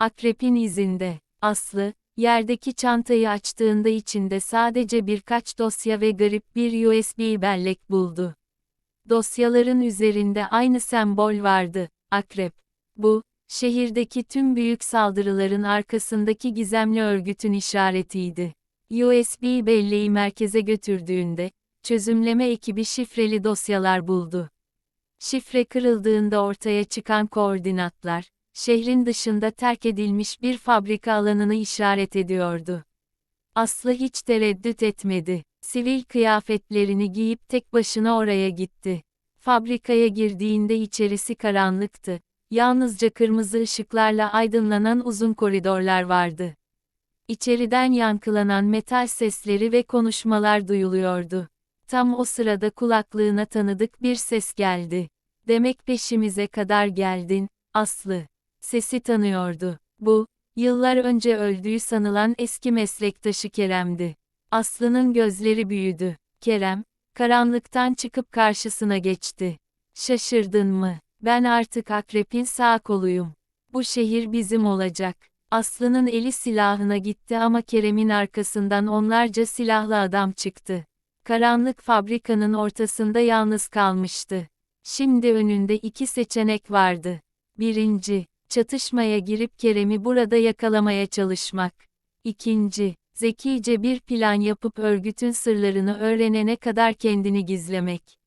Akrepin izinde. Aslı, yerdeki çantayı açtığında içinde sadece birkaç dosya ve garip bir USB bellek buldu. Dosyaların üzerinde aynı sembol vardı, akrep. Bu, şehirdeki tüm büyük saldırıların arkasındaki gizemli örgütün işaretiydi. USB belleği merkeze götürdüğünde, çözümleme ekibi şifreli dosyalar buldu. Şifre kırıldığında ortaya çıkan koordinatlar, şehrin dışında terk edilmiş bir fabrika alanını işaret ediyordu. Aslı hiç tereddüt etmedi. Sivil kıyafetlerini giyip tek başına oraya gitti. Fabrikaya girdiğinde içerisi karanlıktı. Yalnızca kırmızı ışıklarla aydınlanan uzun koridorlar vardı. İçeriden yankılanan metal sesleri ve konuşmalar duyuluyordu. Tam o sırada kulaklığına tanıdık bir ses geldi. Demek peşimize kadar geldin, Aslı. Sesi tanıyordu. Bu, yıllar önce öldüğü sanılan eski meslektaşı Kerem'di. Aslı'nın gözleri büyüdü. Kerem, karanlıktan çıkıp karşısına geçti. Şaşırdın mı? Ben artık Akrep'in sağ koluyum. Bu şehir bizim olacak. Aslı'nın eli silahına gitti ama Kerem'in arkasından onlarca silahlı adam çıktı. Karanlık fabrikanın ortasında yalnız kalmıştı. Şimdi önünde iki seçenek vardı. Birinci, çatışmaya girip Kerem'i burada yakalamaya çalışmak. İkinci, zekice bir plan yapıp örgütün sırlarını öğrenene kadar kendini gizlemek.